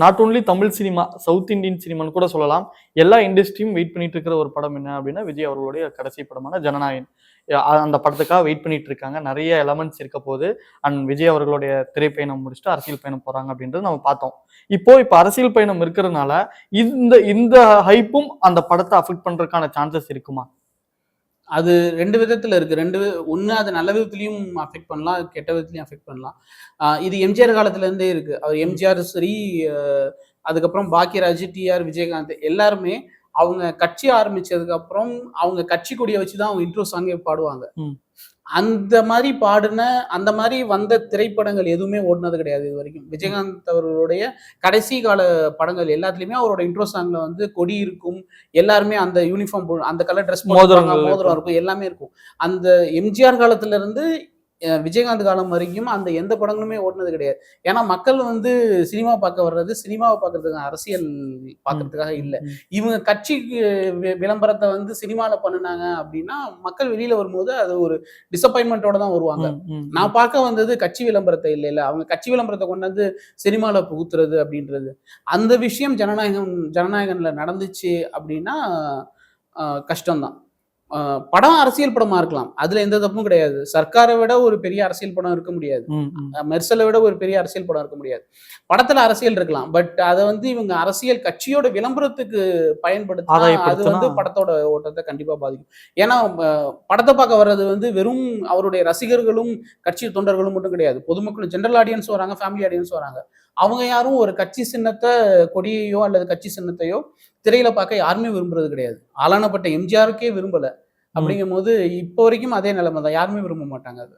Not only Tamil cinema south Indian சினிமான்னு கூட சொல்லலாம். எல்லா இண்டஸ்ட்ரியும் வெயிட் பண்ணிட்டு இருக்கிற ஒரு படம் என்ன அப்படின்னா விஜய் அவர்களுடைய கடைசி படமான ஜனநாயகன் அந்த படத்துக்காக வெயிட் பண்ணிட்டு இருக்காங்க. நிறைய எலமெண்ட்ஸ் இருக்க போது அண்ட் விஜய் அவர்களுடைய திரைப்பயணம் முடிச்சுட்டு அரசியல் பயணம் போறாங்க அப்படின்றது நம்ம பார்த்தோம். இப்போ இப்போ அரசியல் பயணம் இருக்கிறதுனால இந்த இந்த ஹைப்பும் அந்த படத்தை அஃபெக்ட் பண்றதுக்கான சான்சஸ் இருக்குமா? அது ரெண்டு விதத்தில் இருக்குது ரெண்டு ஒன்று அது நல்ல விதத்துலையும் அஃபெக்ட் பண்ணலாம் கெட்ட விதத்துலையும் அஃபெக்ட் பண்ணலாம். இது எம்ஜிஆர் காலத்துலேருந்தே இருக்குது அவர் எம்ஜிஆர் சரி அதுக்கப்புறம் பாக்கியராஜ் டிஆர் விஜயகாந்த் எல்லாருமே அவங்க கட்சி ஆரம்பிச்சதுக்கு அப்புறம் அவங்க கட்சி கொடியை வச்சு தான் அவங்க இன்ட்ரோ சாங்கே பாடுவாங்க. அந்த மாதிரி பாடின அந்த மாதிரி வந்த திரைப்படங்கள் எதுவுமே ஓடினது கிடையாது இது வரைக்கும். விஜயகாந்த் அவர்களுடைய கடைசி கால படங்கள் எல்லாத்துலயுமே அவரோட இன்ட்ரோ சாங்ல வந்து கொடி இருக்கும் எல்லாருமே அந்த யூனிஃபார்ம் அந்த கலர் ட்ரெஸ் மோதிரங்கள் மோதிரம் இருக்கும். எல்லாமே இருக்கும். அந்த எம்ஜிஆர் காலத்துல இருந்து விஜயகாந்த் காலம் வரைக்கும் அந்த எந்த படங்களுமே ஓடினது கிடையாது. ஏன்னா மக்கள் வந்து சினிமா பார்க்க வர்றது சினிமாவை பார்க்கறதுக்கு அரசியல் பார்க்கறதுக்காக இல்ல. இவங்க கட்சி விளம்பரத்தை வந்து சினிமால பண்ணுனாங்க அப்படின்னா மக்கள் வெளியில வரும்போது அது ஒரு டிசப்பாயின்மெண்ட்டோட தான் வருவாங்க. நான் பார்க்க வந்தது கட்சி விளம்பரத்தை இல்லை இல்ல. அவங்க கட்சி விளம்பரத்தை கொண்டு வந்து சினிமால புகுத்துறது அப்படின்றது. அந்த விஷயம் ஜனநாயகம் ஜனநாயகன்ல நடந்துச்சு அப்படின்னா கஷ்டம்தான். படம் அரசியல் படமா இருக்கலாம். அதுல எந்த தப்பும் கிடையாது. சர்க்காரை விட ஒரு பெரிய அரசியல் படம் இருக்க முடியாது. மெர்சலை விட ஒரு பெரிய அரசியல் படம் இருக்க முடியாது. படத்துல அரசியல் இருக்கலாம். பட் அதை வந்து இவங்க அரசியல் கட்சியோட விளம்பரத்துக்கு பயன்படுத்தினா அது வந்து படத்தோட ஓட்டத்தை கண்டிப்பா பாதிக்கும். ஏன்னா படத்தை பார்க்க வர்றது வந்து வெறும் அவருடைய ரசிகர்களும் கட்சி தொண்டர்களும் மட்டும் கிடையாது. பொதுமக்களும் ஜென்ரல் ஆடியன்ஸ் வராங்க ஃபேமிலி ஆடியன்ஸ் வராங்க. அவங்க யாரும் ஒரு கட்சி சின்னத்தை கொடியையோ அல்லது கட்சி சின்னத்தையோ திரையில பார்க்க யாருமே விரும்புறது கிடையாது. ஆளானப்பட்ட எம்ஜிஆருக்கே விரும்பல. அப்படிங்கும் போது இப்போ வரைக்கும் அதே நிலைமை தான் யாருமே விரும்ப மாட்டாங்க அது.